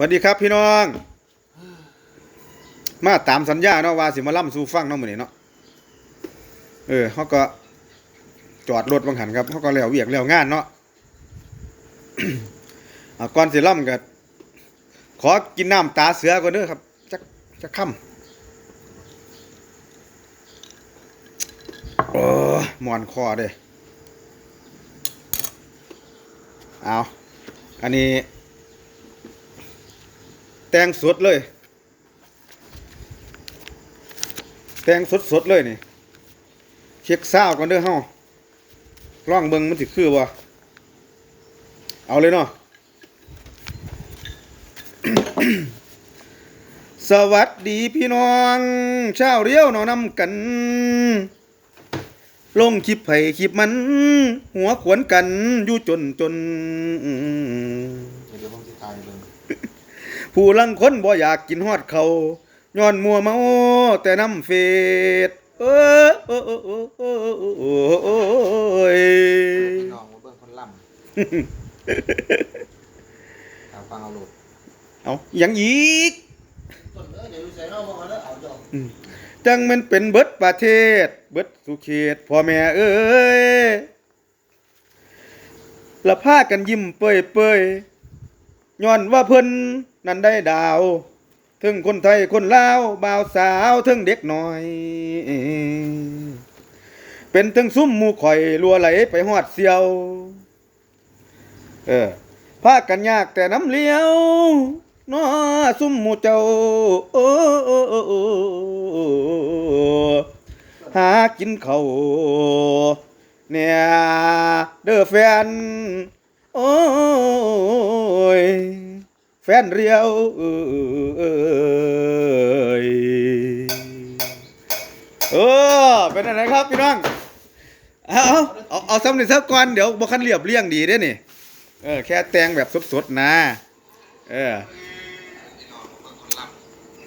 สวัสดีครับพี่น้อง มาตามสัญญาเนาะว่าสิมาล่ำสู่ฟังเนาะมื้อนี้เนาะเออเขาก็จอดรถบางหันครับเขาก็แล้วเวียกแล้วงานเนาะอาก่อนสิล่ำก็ขอกินน้ำตาเสือก่อนเด้อครับจักจักค่ำโอ้หมอนคอเด้เอาอันนี้ แตงสดเลย แตงสดสดเลยนี่ เช็คซาก่อนเด้อเฮาลองเบิงมันสิคือบ่เอาเลยเนาะสวัสดีพี่น้องชาวเรียวเนาะนำกัน ลงคลิปไผคลิปมัน หัวขวนกันอยู่จนจน เดี๋ยวผมจะตายเบิ่ง ผู้ลังคนบ่อยากกินฮอดเขาย้อนมัวเมาแต่น้ำเฟดเออโอ้โอ้โอ้โอ้โอ้โอ้ยน้องมาเบิ่งคนล่ำเอาฟังเอาลูกเอายังอีกต้นเอ้ยเดี๋ยวใส่นอเอาจอกจังมันเป็นเบิดประเทศ เบิดสุเขตพ่อแม่เอ้ยละพากันยิ้มเปื่อยเปื่อยย้อนว่าเพิ่น นั้นได้ดาวถึงคนไทยคนลาวบ่าวสาวถึงเด็กน้อย เป็นถึงซุ้มมูข่อยลัวไหลไปฮอดเสียว เออพากันยากแต่น้ำเลี้ยวน้อซุ้มหมูเจ้าโอ้หากินเขาเนี่ยเด้อแฟน โอ้ย ฟนเรียวเอ้ยเออเป็นอะไรครับพี่น้องเอาเอาเอาซ้ำหนึ่งสักก่อนเดี๋ยวบอคันเรียบเรียงดีเด้นี่เออแค่แตงแบบสดๆนะเออ